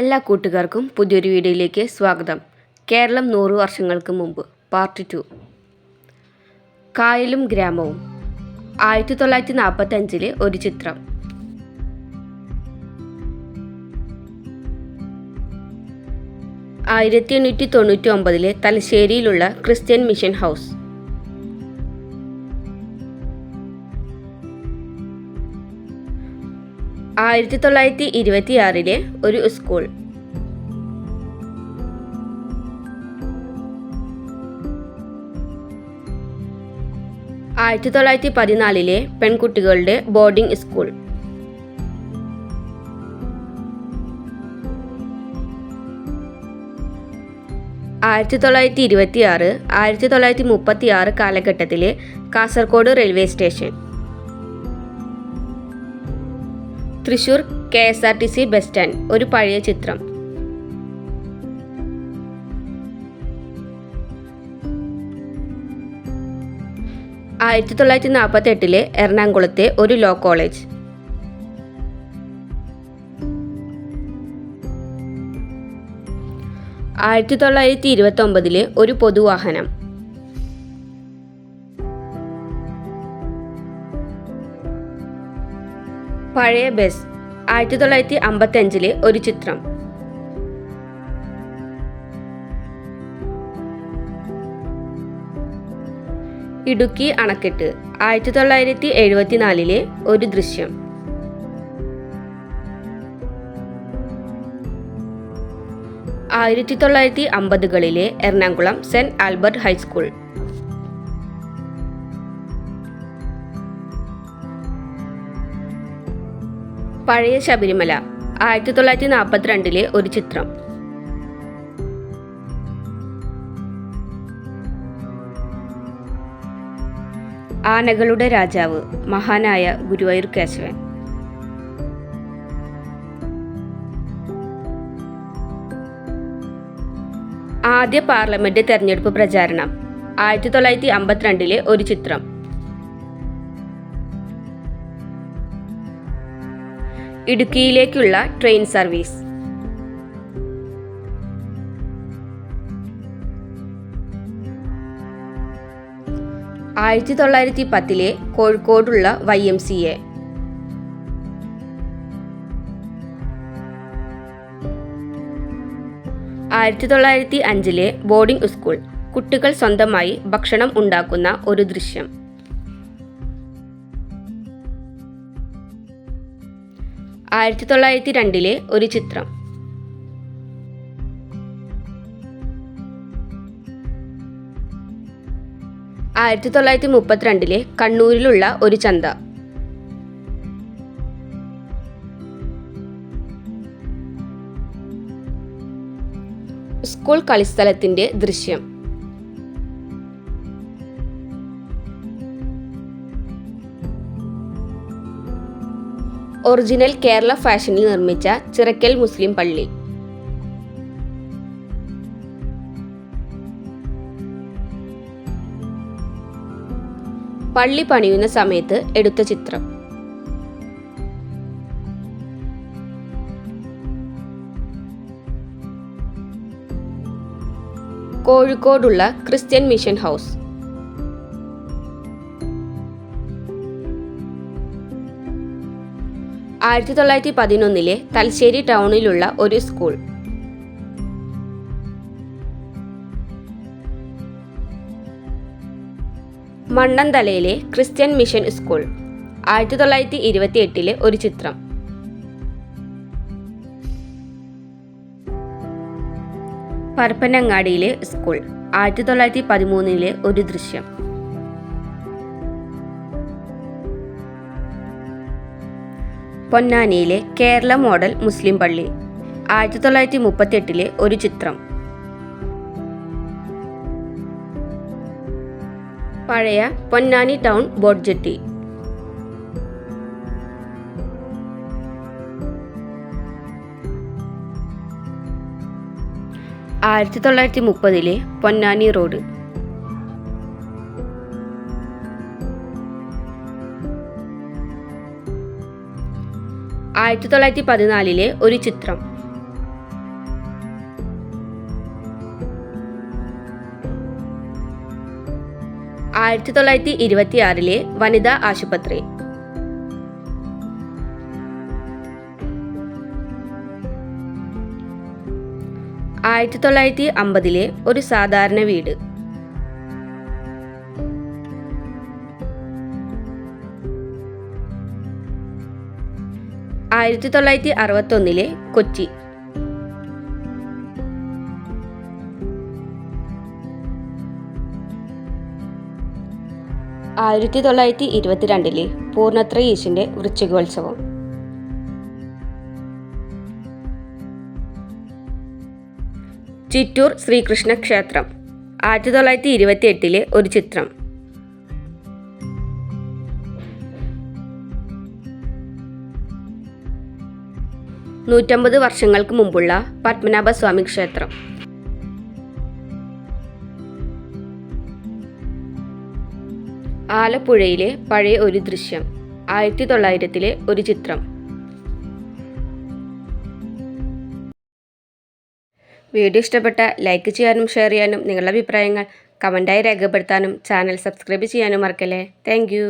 എല്ലാ കൂട്ടുകാർക്കും പുതിയൊരു വീഡിയോയിലേക്ക് സ്വാഗതം. കേരളം നൂറ് വർഷങ്ങൾക്ക് മുമ്പ് പാർട്ട് ടു. കായലും ഗ്രാമവും. ആയിരത്തി തൊള്ളായിരത്തി നാൽപ്പത്തഞ്ചിലെ ഒരു ചിത്രം. ആയിരത്തി എണ്ണൂറ്റി തൊണ്ണൂറ്റി ഒമ്പതിലെ തലശ്ശേരിയിലുള്ള ക്രിസ്ത്യൻ മിഷൻ ഹൗസ്. ആയിരത്തി തൊള്ളായിരത്തി ഇരുപത്തിയാറിലെ ഒരു സ്കൂൾ. ആയിരത്തി തൊള്ളായിരത്തി പതിനാലിലെ പെൺകുട്ടികളുടെ ബോർഡിംഗ് സ്കൂൾ. ആയിരത്തി തൊള്ളായിരത്തി ഇരുപത്തി ആറ് ആയിരത്തി തൊള്ളായിരത്തി മുപ്പത്തി ആറ് കാലഘട്ടത്തിലെ Kasaragod railway station. Thrissur K S R T C bus stand. ഒരു പഴയ ചിത്രം. ആയിരത്തി തൊള്ളായിരത്തി നാൽപ്പത്തി എട്ടിലെ എറണാകുളത്തെ ഒരു ലോ കോളേജ്. ആയിരത്തി തൊള്ളായിരത്തി ഇരുപത്തി ഒമ്പതിലെ ഒരു പൊതുവാഹനം. പഴയ ബസ് ആയിരത്തി തൊള്ളായിരത്തി അമ്പത്തി അഞ്ചിലെ ഒരു ചിത്രം. ഇടുക്കി അണക്കെട്ട് ആയിരത്തി തൊള്ളായിരത്തി എഴുപത്തിനാലിലെ ഒരു ദൃശ്യം. ആയിരത്തി തൊള്ളായിരത്തി അമ്പതുകളിലെ Ernakulam Saint Albert high school. പഴയ ശബരിമല ആയിരത്തി തൊള്ളായിരത്തി നാൽപ്പത്തിരണ്ടിലെ ഒരു ചിത്രം. ആനകളുടെ രാജാവ് മഹാനായ ഗുരുവായൂർ കേശവൻ. ആദ്യ പാർലമെന്റ് തെരഞ്ഞെടുപ്പ് പ്രചാരണം ആയിരത്തി തൊള്ളായിരത്തി അമ്പത്തിരണ്ടിലെ ഒരു ചിത്രം. ഇടുക്കിയിലേക്കുള്ള ട്രെയിൻ സർവീസ്. ആയിരത്തി തൊള്ളായിരത്തി പത്തിലെ കോഴിക്കോടുള്ള വൈ എം സി എ. ആയിരത്തി തൊള്ളായിരത്തി അഞ്ചിലെ ബോർഡിംഗ് സ്കൂൾ. കുട്ടികൾ സ്വന്തമായി ഭക്ഷണം ഉണ്ടാക്കുന്ന ഒരു ദൃശ്യം. ആയിരത്തി തൊള്ളായിരത്തി രണ്ടിലെ ഒരു ചിത്രം. ആയിരത്തി തൊള്ളായിരത്തി മുപ്പത്തിരണ്ടിലെ കണ്ണൂരിലുള്ള ഒരു ചന്ത. സ്കൂൾ കളിസ്ഥലത്തിന്റെ ദൃശ്യം. ഒറിജിനൽ കേരള ഫാഷനിൽ നിർമ്മിച്ച ചിറക്കൽ മുസ്ലിം പള്ളി. പള്ളി പണിയുന്ന സമയത്ത് എടുത്ത ചിത്രം. കോഴിക്കോടുള്ള ക്രിസ്ത്യൻ മിഷൻ ഹൗസ്. ആയിരത്തി തൊള്ളായിരത്തി പതിനൊന്നിലെ തലശ്ശേരി ടൗണിലുള്ള ഒരു സ്കൂൾ. മണ്ണന്തലയിലെ ക്രിസ്ത്യൻ മിഷൻ സ്കൂൾ. ആയിരത്തി തൊള്ളായിരത്തി ഇരുപത്തി എട്ടിലെ ഒരു ചിത്രം. പരപ്പനങ്ങാടിയിലെ സ്കൂൾ. ആയിരത്തി തൊള്ളായിരത്തി പതിമൂന്നിലെ ഒരു ദൃശ്യം. പൊന്നാനിയിലെ കേരള മോഡൽ മുസ്ലിം പള്ളി ആയിരത്തി തൊള്ളായിരത്തി മുപ്പത്തി എട്ടിലെ ഒരു ചിത്രം. പഴയ പൊന്നാനി ടൗൺ ബോട്ട് ജെട്ടി ആയിരത്തി തൊള്ളായിരത്തി മുപ്പതിലെ പൊന്നാനി റോഡ്. ആയിരത്തി തൊള്ളായിരത്തി പതിനാലിലെ ഒരു ചിത്രം. ആയിരത്തി തൊള്ളായിരത്തി ഇരുപത്തിയാറിലെ വനിതാ ആശുപത്രി. ആയിരത്തി തൊള്ളായിരത്തി അമ്പതിലെ ഒരു സാധാരണ വീട്. ആയിരത്തി തൊള്ളായിരത്തി അറുപത്തൊന്നിലെ കൊച്ചി. ആയിരത്തി തൊള്ളായിരത്തി ഇരുപത്തിരണ്ടിലെ പൂർണത്ര യേശുവിന്റെ വൃശ്ചികോത്സവം. ചിറ്റൂർ ശ്രീകൃഷ്ണ ക്ഷേത്രം ആയിരത്തി തൊള്ളായിരത്തി ഇരുപത്തി എട്ടിലെ ഒരു ചിത്രം. നൂറ്റമ്പത് വർഷങ്ങൾക്ക് മുമ്പുള്ള പത്മനാഭസ്വാമി ക്ഷേത്രം. ആലപ്പുഴയിലെ പഴയ ഒരു ദൃശ്യം ആയിരത്തി തൊള്ളായിരത്തിലെ ഒരു ചിത്രം. വീഡിയോ ഇഷ്ടപ്പെട്ട ലൈക്ക് ചെയ്യാനും ഷെയർ ചെയ്യാനും നിങ്ങളുടെ അഭിപ്രായങ്ങൾ കമന്റായി രേഖപ്പെടുത്താനും ചാനൽ സബ്സ്ക്രൈബ് ചെയ്യാനും മറക്കല്ലേ. താങ്ക്